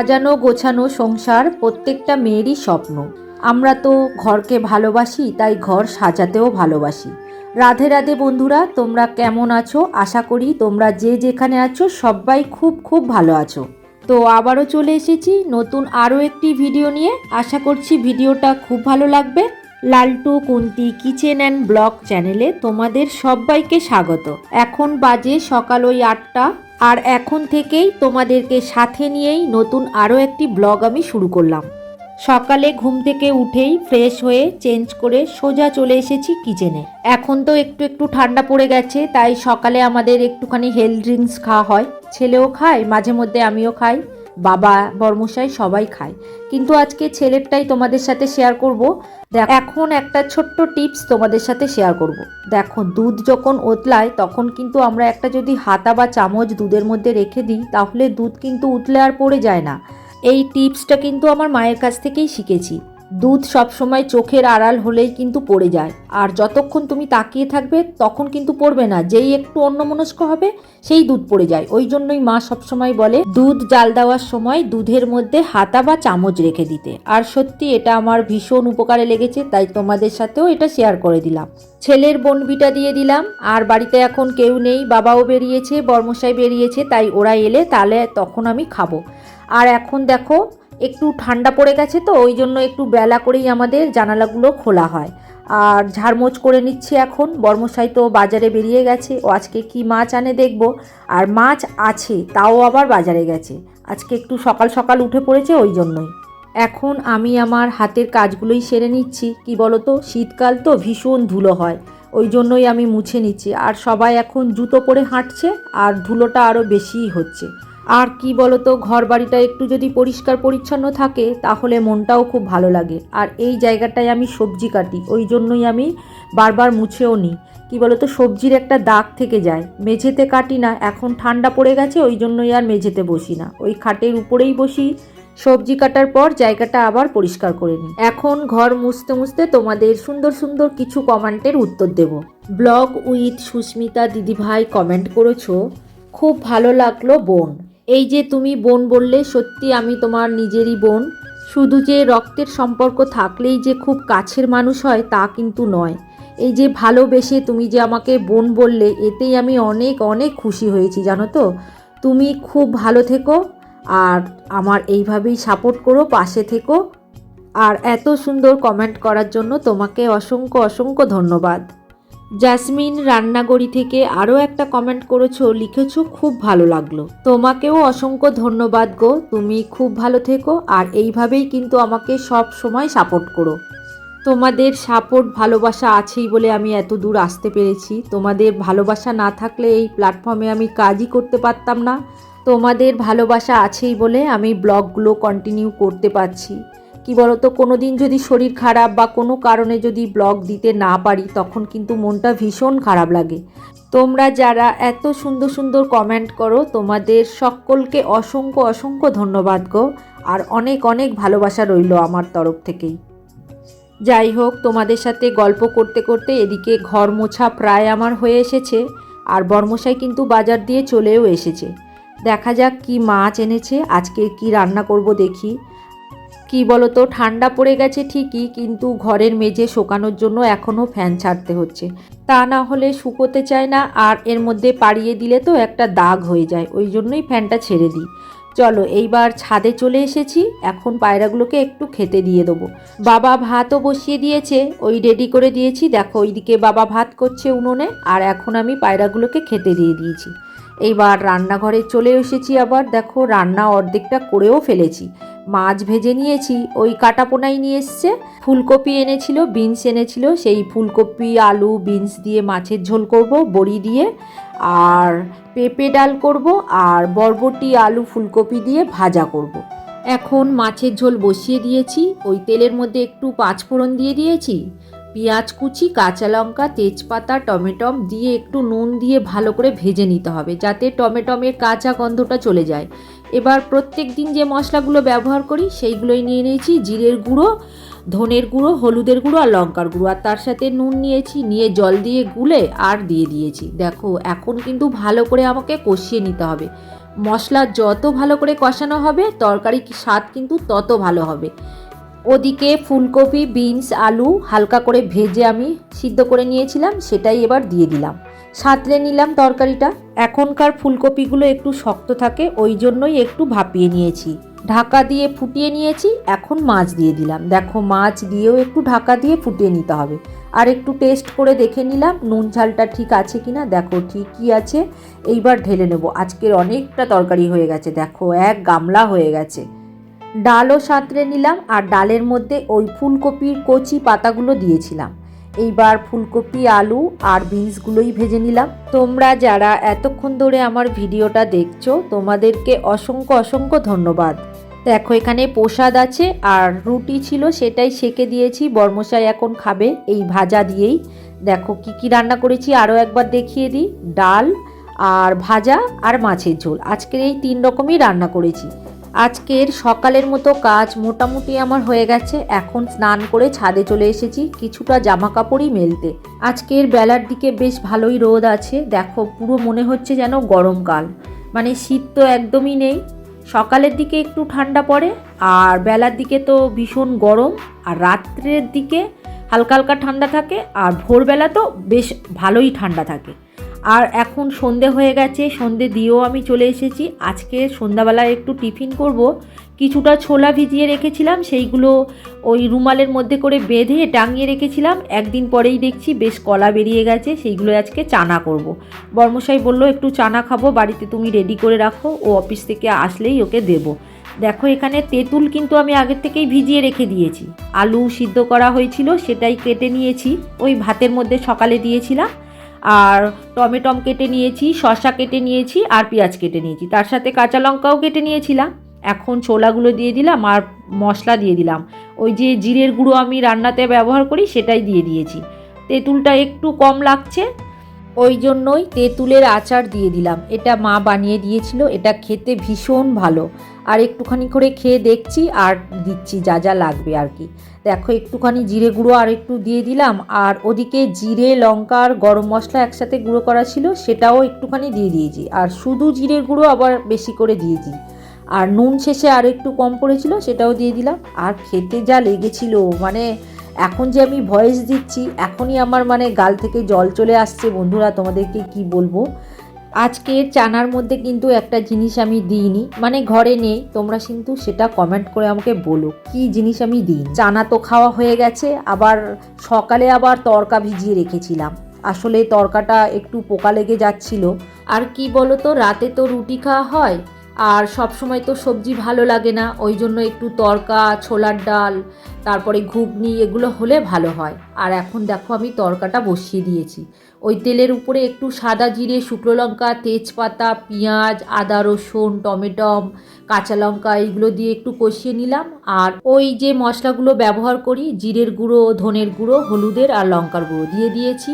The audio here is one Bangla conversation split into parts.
সাজানো গোছানো সংসার প্রত্যেকটা মেয়েরই স্বপ্ন। আমরা তো ঘরকে ভালোবাসি, তাই ঘর সাজাতেও ভালোবাসি। রাধে রাধে বন্ধুরা, তোমরা কেমন আছো? আশা করি তোমরা যে যেখানে আছো সবাই খুব খুব ভালো আছো। তো আবারও চলে এসেছি নতুন আরও একটি ভিডিও নিয়ে। আশা করছি ভিডিওটা খুব ভালো লাগবে। Laltu Kunti kitchen and blog চ্যানেলে তোমাদের সবাইকে স্বাগত। এখন বাজে সকাল ওই আটটা। আর এখন থেকেই তোমাদেরকে সাথে নিয়েই নতুন আরও একটি ব্লগ আমি শুরু করলাম। সকালে ঘুম থেকে উঠেই ফ্রেশ হয়ে চেঞ্জ করে সোজা চলে এসেছি কিচেনে এখন তো একটু একটু ঠান্ডা পড়ে গেছে, তাই সকালে আমাদের একটুখানি হেলথ ড্রিঙ্কস খাওয়া হয়। ছেলেও খায়, মাঝে মধ্যে আমিও খাই, বাবা বর্মশাই সবাই খায়। কিন্তু আজকে ছেলেরটাই তোমাদের সাথে শেয়ার করব। এখন একটা ছোট্ট টিপস তোমাদের সাথে শেয়ার করব। দেখো, দুধ যখন উতলায় তখন কিন্তু আমরা একটা যদি হাতা বা চামচ দুধের মধ্যে রেখে দিই, তাহলে দুধ কিন্তু উতলে আর পড়ে যায় না। এই টিপসটা কিন্তু আমার মায়ের কাছ থেকেই শিখেছি। দুধ সবসময় চোখের আড়াল হলেই কিন্তু পড়ে যায়। আর যতক্ষণ তুমি তাকিয়ে থাকবে, তখন কিন্তু পড়বে না। যেই একটু অন্যমনস্ক হবে, সেই দুধ পড়ে যায়। ওই জন্যই মা সবসময় বলে, দুধ জাল দেওয়ার সময় দুধের মধ্যে হাতা বা চামচ রেখে দিতে। আর সত্যি এটা আমার ভীষণ উপকারে লেগেছে, তাই তোমাদের সাথেও এটা শেয়ার করে দিলাম। ছেলের বনবিটা দিয়ে দিলাম। আর বাড়িতে এখন কেউ নেই, বাবাও বেরিয়েছে, বর্মশাই বেরিয়েছে, তাই ওরা এলে তাহলে তখন আমি খাব। আর এখন দেখো একটু ঠান্ডা পড়ে গেছে তো, ওই জন্য একটু বেলা করেই আমাদের জানালাগুলো খোলা হয়। আর ঝাড়মোচ করে নিচ্ছি এখন, বর্মশাই তো বাজারে বেরিয়ে গেছে, ও আজকে কি মাছ আনে দেখব। আর মাছ আছে, তাও আবার বাজারে গেছে, আজকে একটু সকাল সকাল উঠে পড়েছে ওই জন্যই। এখন আমি আমার হাতের কাজগুলোই সেরে নিচ্ছি, কি বলতো, শীতকাল তো ভীষণ ধুলো হয়, ওই জন্যই আমি মুছে নিচ্ছি। আর সবাই এখন জুতো পরে হাঁটছে, আর ধুলোটা আরও বেশিই হচ্ছে। আর কি বলতো ঘর বাড়িটা একটু যদি পরিষ্কার পরিচ্ছন্ন থাকে, তাহলে মনটাও খুব ভালো লাগে। আর এই জায়গাটায় আমি সবজি কাটি, ওই জন্যই আমি বারবার মুছেও নিই কি বলতো, সবজির একটা দাগ থেকে যায়। মেঝেতে কাটি না, এখন ঠান্ডা পড়ে গেছে, ওই জন্যই আর মেঝেতে বসি না। ওই খাটের উপরেই বসি, সবজি কাটার পর জায়গাটা আবার পরিষ্কার করে নিই এখন ঘর মুছতে মুছতে তোমাদের সুন্দর সুন্দর কিছু কমেন্টের উত্তর দেব। ব্লগ উইথ সুস্মিতা দিদিভাই কমেন্ট করেছ, খুব ভালো লাগল বোন। এই যে তুমি বোন বললে, সত্যি আমি তোমার নিজেরই বোন। শুধু যে রক্তের সম্পর্ক থাকলেই যে খুব কাছের মানুষ হয়, তা কিন্তু নয়। এই যে ভালোবেসে তুমি যে আমাকে বোন বললে, এতেই আমি অনেক অনেক খুশি হয়েছি, জানো তো? তুমি খুব ভালো থেকো, আর আমার এইভাবেই সাপোর্ট করো, পাশে থেকো। আর এত সুন্দর কমেন্ট করার জন্য তোমাকে অসংখ্য অসংখ্য ধন্যবাদ। জাসমিন রান্নাগড়ি থেকে আরও একটা কমেন্ট করেছ, লিখেছো, খুব ভালো লাগল। তোমাকেও অসংখ্য ধন্যবাদ গো, তুমি খুব ভালো থেকো, আর এইভাবেই কিন্তু আমাকে সব সময় সাপোর্ট করো। তোমাদের সাপোর্ট ভালোবাসা আছেই বলে আমি এত দূর আসতে পেরেছি। তোমাদের ভালোবাসা না থাকলে এই প্ল্যাটফর্মে আমি কাজই করতে পারতাম না। তোমাদের ভালোবাসা আছেই বলে আমি ব্লগগুলো কন্টিনিউ করতে পারছি। কি বলতো কোনো দিন যদি শরীর খারাপ বা কোনো কারণে যদি ব্লগ দিতে না পারি, তখন কিন্তু মনটা ভীষণ খারাপ লাগে। তোমরা যারা এত সুন্দর সুন্দর কমেন্ট করো, তোমাদের সকলকে অসংখ্য অসংখ্য ধন্যবাদ গো। আর অনেক অনেক ভালোবাসা রইল আমার তরফ থেকেই। যাই হোক, তোমাদের সাথে গল্প করতে করতে এদিকে ঘর মোছা প্রায় আমার হয়ে এসেছে, আর বর্মশাই কিন্তু বাজার দিয়ে চলেও এসেছে। দেখা যাক কি মাছ এনেছে, আজকে কি রান্না করব দেখি। কি বলতো, ঠান্ডা পড়ে গেছে ঠিকই, কিন্তু ঘরের মেঝে শোকানোর জন্য এখনও ফ্যান ছাড়তে হচ্ছে। তা না হলে শুকোতে চায় না, আর এর মধ্যে পাড়িয়ে দিলে তো একটা দাগ হয়ে যায়, ওই জন্যই ফ্যানটা ছেড়ে দিই। চলো, এইবার ছাদে চলে এসেছি, এখন পায়রাগুলোকে একটু খেতে দিয়ে দেবো। বাবা ভাতও বসিয়ে দিয়েছে, ওই রেডি করে দিয়েছি, দেখো, ওইদিকে বাবা ভাত করছে উনুনে, আর এখন আমি পায়রাগুলোকে খেতে দিয়ে দিয়েছি। এইবার রান্নাঘরে চলে এসেছি আবার। দেখো, রান্না অর্ধেকটা করেও ফেলেছি। মাছ ভেজে নিয়েছি, ওই কাটাপোনাই নিয়ে এসছে। ফুলকপি এনেছিল, বিনস এনেছিল, সেই ফুলকপি, আলু, বিনস দিয়ে মাছের ঝোল করব, বড়ি দিয়ে। আর পেঁপে ডাল করব, আর বরবটি, আলু, ফুলকপি দিয়ে ভাজা করব। এখন মাছের ঝোল বসিয়ে দিয়েছি। ওই তেলের মধ্যে একটু পাঁচফোড়ন দিয়ে দিয়েছি। পেঁয়াজ কুচি, কাঁচা লঙ্কা, তেজপাতা, টমেটম দিয়ে একটু নুন দিয়ে ভালো করে ভেজে নিতে হবে যাতে টমেটমের কাঁচা গন্ধটা চলে যায়। এবার প্রত্যেক দিন যে মশলাগুলো ব্যবহার করি সেইগুলোই নিয়ে নিয়েছি, জিরের গুঁড়ো, ধনের গুঁড়ো, হলুদের গুঁড়ো আর লঙ্কার গুঁড়ো। আর তার সাথে নুন নিয়েছি, নিয়ে জল দিয়ে গুলে আর দিয়ে দিয়েছি। দেখো, এখন কিন্তু ভালো করে আমাকে কষিয়ে নিতে হবে। মশলা যত ভালো করে কষানো হবে তরকারি স্বাদ কিন্তু তত ভালো হবে। ওদিকে ফুলকপি, বিনস, আলু হালকা করে ভেজে আমি সিদ্ধ করে নিয়েছিলাম, সেটাই এবার দিয়ে দিলাম। সাঁতলে নিলাম তরকারিটা। এখনকার ফুলকপিগুলো একটু শক্ত থাকে, ওই জন্যই একটু ভাপিয়ে নিয়েছি। ঢাকা দিয়ে ফুটিয়ে নিয়েছি, এখন মাছ দিয়ে দিলাম। দেখো, মাছ দিয়েও একটু ঢাকা দিয়ে ফুটিয়ে নিতে হবে। আর একটু টেস্ট করে দেখে নিলাম, নুন ঝালটা ঠিক আছে কিনা। দেখো, ঠিকই আছে। এইবার ঢেলে নেব। আজকের অনেকটা তরকারি হয়ে গেছে। দেখো, এক গামলা হয়ে গেছে। ডালও সাঁতরে নিলাম আর ডালের মধ্যে ওই ফুলকপির কচি পাতাগুলো দিয়েছিলাম। এইবার ফুলকপি, আলু আর বিনসগুলোই ভেজে নিলাম। তোমরা যারা এতক্ষণ ধরে আমার ভিডিওটা দেখছ, তোমাদেরকে অসংখ্য অসংখ্য ধন্যবাদ। দেখো, এখানে প্রসাদ আছে আর রুটি ছিল, সেটাই সেকে দিয়েছি। বর্মশাই এখন খাবে এই ভাজা দিয়েই। দেখো, কি কি রান্না করেছি আরও একবার দেখিয়ে দিই। ডাল আর ভাজা আর মাছের ঝোল। আজকের এই তিন রকমই রান্না করেছি। আজকের সকালের মতো কাজ মোটামুটি আমার হয়ে গেছে। এখন স্নান করে ছাদে চলে এসেছি কিছুটা জামা কাপড়ই মেলতে। আজকের বেলার দিকে বেশ ভালোই রোদ আছে। দেখো, পুরো মনে হচ্ছে যেন গরমকাল। মানে শীত তো একদমই নেই। সকালের দিকে একটু ঠান্ডা পড়ে, আর বেলার দিকে তো ভীষণ গরম, আর রাত্রের দিকে হালকা হালকা ঠান্ডা থাকে, আর ভোরবেলা তো বেশ ভালোই ঠান্ডা থাকে। আর এখন সন্ধে হয়ে গেছে, সন্ধে দিয়েও আমি চলে এসেছি। আজকে সন্ধ্যাবেলায় একটু টিফিন করব। কিছুটা ছোলা ভিজিয়ে রেখেছিলাম, সেইগুলো ওই রুমালের মধ্যে করে বেঁধে টাঙিয়ে রেখেছিলাম। একদিন পরেই দেখছি বেশ কলা বেরিয়ে গেছে, সেইগুলো আজকে চানা করব। বর্মশাই বলল, একটু চানা খাব, বাড়িতে তুমি রেডি করে রাখো, ও অফিস থেকে আসলেই ওকে দেবো। দেখো, এখানে তেঁতুল কিন্তু আমি আগের থেকেই ভিজিয়ে রেখে দিয়েছি। আলু সিদ্ধ করা হয়েছিল, সেটাই কেটে নিয়েছি। ওই ভাতের মধ্যে সকালে দিয়েছিলাম। আর টমেটম কেটে নিয়েছি, শসা কেটে নিয়েছি আর পেঁয়াজ কেটে নিয়েছি। তার সাথে কাঁচা লঙ্কাও কেটে নিয়েছিলাম। এখন ছোলাগুলো দিয়ে দিলাম আর মশলা দিয়ে দিলাম। ওই যে জিরের গুঁড়ো আমি রান্নাতে ব্যবহার করি সেটাই দিয়ে দিয়েছি। তেঁতুলটা একটু কম লাগছে ওই জন্যই তেঁতুলের আচার দিয়ে দিলাম। এটা মা বানিয়ে দিয়েছিল, এটা খেতে ভীষণ ভালো। আর একটুখানি করে খেয়ে দেখছি আর দিচ্ছি, যা যা লাগবে আর কি। দেখো, একটুখানি জিরে গুঁড়ো আর একটু দিয়ে দিলাম। আর ওদিকে জিরে, লঙ্কা আর গরম মশলা একসাথে গুঁড়ো করা ছিল, সেটাও একটুখানি দিয়ে দিয়েছি। আর শুধু জিরের গুঁড়ো আবার বেশি করে দিয়েছি। আর নুন শেষে আর একটু কম পড়েছিল, সেটাও দিয়ে দিলাম। আর খেতে যা লেগেছিল মানে এখন যে আমি ভয়েস দিচ্ছি, এখনই আমার মানে গাল থেকে জল চলে আসছে। বন্ধুরা, তোমাদেরকে কি বলব? আজকের চানার মধ্যে কিন্তু একটা জিনিস আমি দিইনি। মানে ঘরে নেই, তোমরা কিন্তু সেটা কমেন্ট করে আমাকে বলো, কি জিনিস আমি দিই চানা তো খাওয়া হয়ে গেছে, আবার সকালে আবার তরকা ভিজিয়ে রেখেছিলাম। আসলে তরকাটা একটু পোকা লেগে যাচ্ছিল। আর কি বলো তো রাতে তো রুটি খাওয়া হয় আর সব সময় তো সবজি ভালো লাগে না, ওই জন্য একটু তরকা, ছোলার ডাল, তারপরে ঘুগনি এগুলো হলে ভালো হয়। আর এখন দেখো আমি তরকাটা বসিয়ে দিয়েছি। ওই তেলের উপরে একটু সাদা জিরে, শুকনো লঙ্কা, তেজপাতা, পেঁয়াজ, আদা, রসুন, টমেটম, কাঁচা লঙ্কা এইগুলো দিয়ে একটু কষিয়ে নিলাম। আর ওই যে মশলাগুলো ব্যবহার করি, জিরের গুঁড়ো, ধনের গুঁড়ো, হলুদের আর লঙ্কার গুঁড়ো দিয়ে দিয়েছি।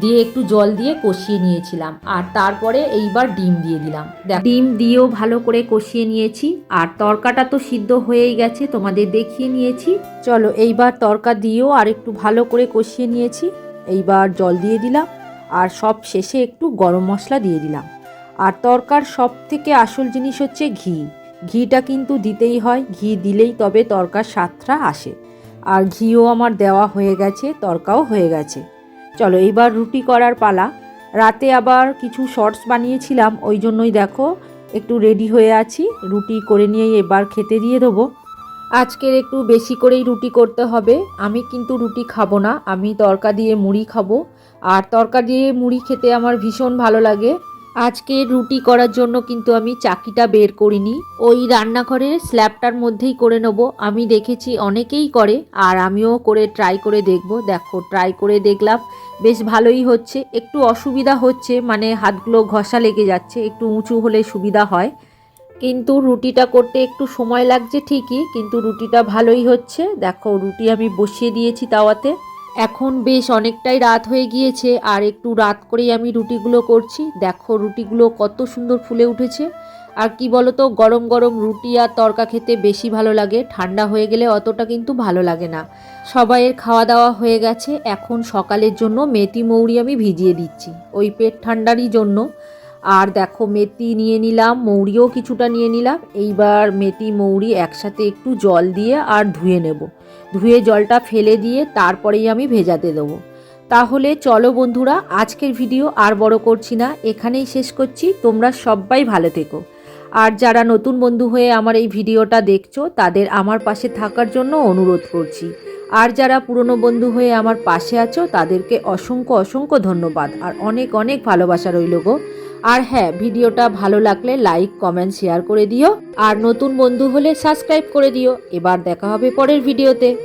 দিয়ে একটু জল দিয়ে কষিয়ে নিয়েছিলাম। আর তারপরে এইবার ডিম দিয়ে দিলাম। ডিম দিয়েও ভালো করে কষিয়ে নিয়েছি। আর তরকাটা তো সিদ্ধ হয়েই গেছে, তোমাদের দেখিয়ে নিয়েছি। চলো, এইবার তরকা দিয়েও আর একটু ভালো করে কষিয়ে নিয়েছি। এইবার জল দিয়ে দিলাম। আর সব শেষে একটু গরম মশলা দিয়ে দিলাম। আর তরকার সব থেকে আসল জিনিস হচ্ছে ঘি। ঘিটা কিন্তু দিতেই হয়, ঘি দিলেই তবে তরকার স্বাদটা আসে। আর ঘিও আমার দেওয়া হয়ে গেছে, তরকাও হয়ে গেছে। চলো, এইবার রুটি করার পালা। রাতে আবার কিছু শর্টস বানিয়েছিলাম, ওই জন্যই দেখো, একটু রেডি হয়ে আছি। রুটি করে নিয়েই এবার খেতে দিয়ে দেবো। আজকের একটু বেশি করেই রুটি করতে হবে। আমি কিন্তু রুটি খাব না, আমি তরকা দিয়ে মুড়ি খাব। আর তরকা দিয়ে মুড়ি খেতে আমার ভীষণ ভালো লাগে। আজকে রুটি করার জন্য কিন্তু আমি চাকিটা বের করিনি। ওই রান্নাঘরের স্ল্যাবটার মধ্যেই করে নেব। আমি দেখেছি অনেকেই করে, আর আমিও করে ট্রাই করে দেখব। দেখো, ট্রাই করে দেখলাম, বেশ ভালোই হচ্ছে। একটু অসুবিধা হচ্ছে মানে হাতগুলো ঘষা লেগে যাচ্ছে, একটু উঁচু হলে সুবিধা হয়। কিন্তু রুটিটা করতে একটু সময় লাগছে ঠিকই, কিন্তু রুটিটা ভালোই হচ্ছে। দেখো, রুটি আমি বসিয়ে দিয়েছি তাওয়াতে। এখন বেশ অনেকটাই রাত হয়ে গিয়েছে, আর একটু রাত করেই আমি রুটিগুলো করছি। দেখো রুটিগুলো কত সুন্দর ফুলে উঠেছে। আর কি বলতো, গরম গরম রুটি আর তরকা খেতে বেশি ভালো লাগে। ঠান্ডা হয়ে গেলে অতটা কিন্তু ভালো লাগে না। সবাইয়ের খাওয়া দাওয়া হয়ে গেছে। এখন সকালের জন্য মেথি মৌরি আমি ভিজিয়ে দিচ্ছি। ওই পেট ঠান্ডারই জন্য। আর দেখো মেথি নিয়ে নিলাম, মৌরিও কিছুটা নিয়ে নিলাম। এইবার মেথি, মৌরি একসাথে একটু জল দিয়ে আর ধুয়ে নেব। ধুয়ে জলটা ফেলে দিয়ে তারপরেই আমি ভেজাতে দেবো। তাহলে চলো বন্ধুরা, আজকের ভিডিও আর বড় করছি না। এখানেই শেষ করছি। তোমরা সবাই ভালো থেকো। আর যারা নতুন বন্ধু হয়ে আমার এই ভিডিওটা দেখছ, তাদের আমার পাশে থাকার জন্য অনুরোধ করছি। আর যারা পুরনো বন্ধু হয়ে আমার পাশে আছো, তাদেরকে অসংখ্য অসংখ্য ধন্যবাদ। আর অনেক অনেক ভালোবাসা রইল গো। আর হ্যাঁ ভিডিওটা ভালো লাগলে লাইক, কমেন্ট, শেয়ার করে দিও। আর নতুন বন্ধু হলে সাবস্ক্রাইব করে দিও। এবার দেখা হবে পরের ভিডিওতে।